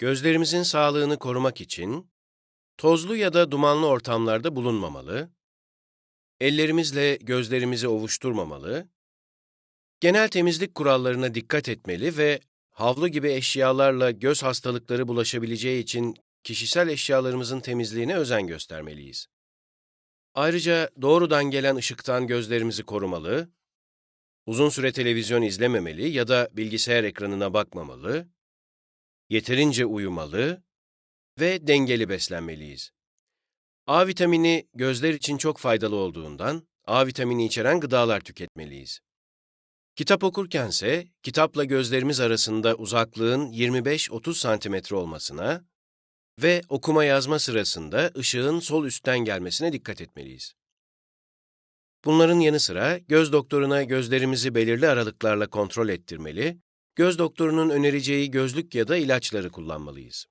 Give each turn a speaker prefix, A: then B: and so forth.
A: Gözlerimizin sağlığını korumak için tozlu ya da dumanlı ortamlarda bulunmamalı, ellerimizle gözlerimizi ovuşturmamalı, genel temizlik kurallarına dikkat etmeli ve havlu gibi eşyalarla göz hastalıkları bulaşabileceği için kişisel eşyalarımızın temizliğine özen göstermeliyiz. Ayrıca doğrudan gelen ışıktan gözlerimizi korumalı, uzun süre televizyon izlememeli ya da bilgisayar ekranına bakmamalı, yeterince uyumalı ve dengeli beslenmeliyiz. A vitamini gözler için çok faydalı olduğundan A vitamini içeren gıdalar tüketmeliyiz. Kitap okurkense kitapla gözlerimiz arasında uzaklığın 25-30 santimetre olmasına ve okuma yazma sırasında ışığın sol üstten gelmesine dikkat etmeliyiz. Bunların yanı sıra göz doktoruna gözlerimizi belirli aralıklarla kontrol ettirmeli, göz doktorunun önereceği gözlük ya da ilaçları kullanmalıyız.